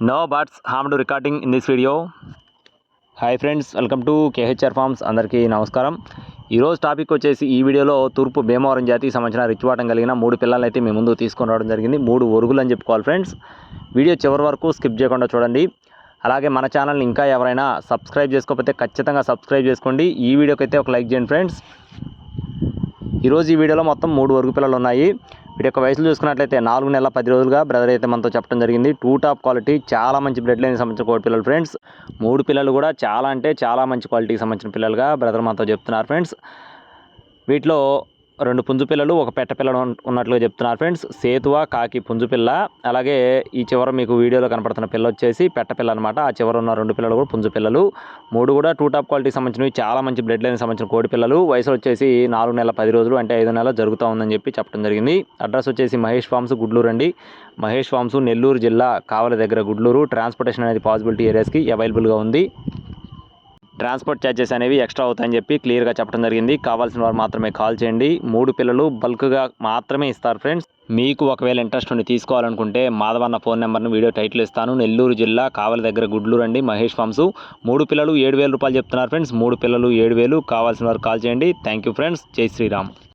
No birds harm to recording in this video hi friends welcome to KHR farms అందరికీ నమస్కారం. ఈరోజు topic వచ్చేసి ఈ వీడియోలో తూర్పు భీమవరం జాతికి సంబంధించిన రిచ్వాటం కలిగిన మూడు పిల్లలు అయితే మీ ముందు తీసుకొని రావడం జరిగింది. మూడు ఒరుగులు అని చెప్పుకోవాలి ఫ్రెండ్స్ వీడియో చివరి వరకు స్కిప్ చేయకుండా చూడండి. అలాగే మన ఛానల్ని ఇంకా ఎవరైనా సబ్స్క్రైబ్ చేసుకోకపోతే ఖచ్చితంగా సబ్స్క్రైబ్ చేసుకోండి. ఈ వీడియోకి అయితే ఒక లైక్ చేయండి ఫ్రెండ్స్ ఈరోజు ఈ వీడియోలో మొత్తం మూడు వరుగు పిల్లలు ఉన్నాయి. వీటి యొక్క వయసులు చూసుకున్నట్లయితే నాలుగు నెలల పది రోజులుగా బ్రదర్ అయితే మనతో చెప్పడం జరిగింది. టూ టాప్ క్వాలిటీ చాలా మంచి బ్లడ్ లైన్ సంబంధించిన కోడి పిల్లలు ఫ్రెండ్స్ మూడు పిల్లలు కూడా చాలా అంటే చాలా మంచి క్వాలిటీకి సంబంధించిన పిల్లలుగా బ్రదర్ మనతో చెప్తున్నారు ఫ్రెండ్స్ వీటిలో రెండు పుంజు పిల్లలు ఒక పెట్ట పిల్లలు ఉన్నట్లుగా చెప్తున్నారు ఫ్రెండ్స్. సేతువ కాకి పుంజు పిల్ల అలాగే ఈ చివర మీకు వీడియోలో కనపడుతున్న పిల్ల వచ్చేసి పెట్ట పిల్ల అనమాట ఆ చివర ఉన్న రెండు పిల్లలు కూడా పుంజు పిల్లలు. మూడు కూడా టూ టాప్ క్వాలిటీకి సంబంధించినవి చాలా మంచి బ్లడ్ లైన్ సంబంధించిన కోడి పిల్లలు. వయసు వచ్చేసి నాలుగు నెలల పది రోజులు అంటే ఐదు నెలలు జరుగుతూ ఉందని చెప్పి చెప్పడం జరిగింది. అడ్రస్ వచ్చేసి మహేష్ ఫార్మ్స్ గుడ్లూరు అండి. మహేష్ ఫార్మ్స్ నెల్లూరు జిల్లా కావలి దగ్గర గుడ్లూరు. ట్రాన్స్పోర్టేషన్ అనేది పాసిబిలిటీ ఏరియాస్కి అవైలబుల్గా ఉంది. ట్రాన్స్పోర్ట్ ఛార్జెస్ అనేవి ఎక్స్ట్రా అవుతాయని చెప్పి క్లియర్గా చెప్పడం జరిగింది. కావాల్సిన వారు మాత్రమే కాల్ చేయండి. మూడు పిల్లలు బల్క్గా మాత్రమే ఇస్తారు ఫ్రెండ్స్. మీకు ఒకవేళ ఇంట్రెస్ట్ ఉండి తీసుకోవాలనుకుంటే మాధవన్న ఫోన్ నెంబర్ను వీడియో టైటిల్ ఇస్తాను. నెల్లూరు జిల్లా కావలి దగ్గర గుడ్లూరు అండి. మహేష్ ఫామ్స్. మూడు పిల్లలు ఏడు వేల రూపాయలు చెప్తున్నారు ఫ్రెండ్స్. మూడు పిల్లలు ఏడు వేలు. కావాల్సిన వారు కాల్ చేయండి. Thank you friends. జై శ్రీరామ్.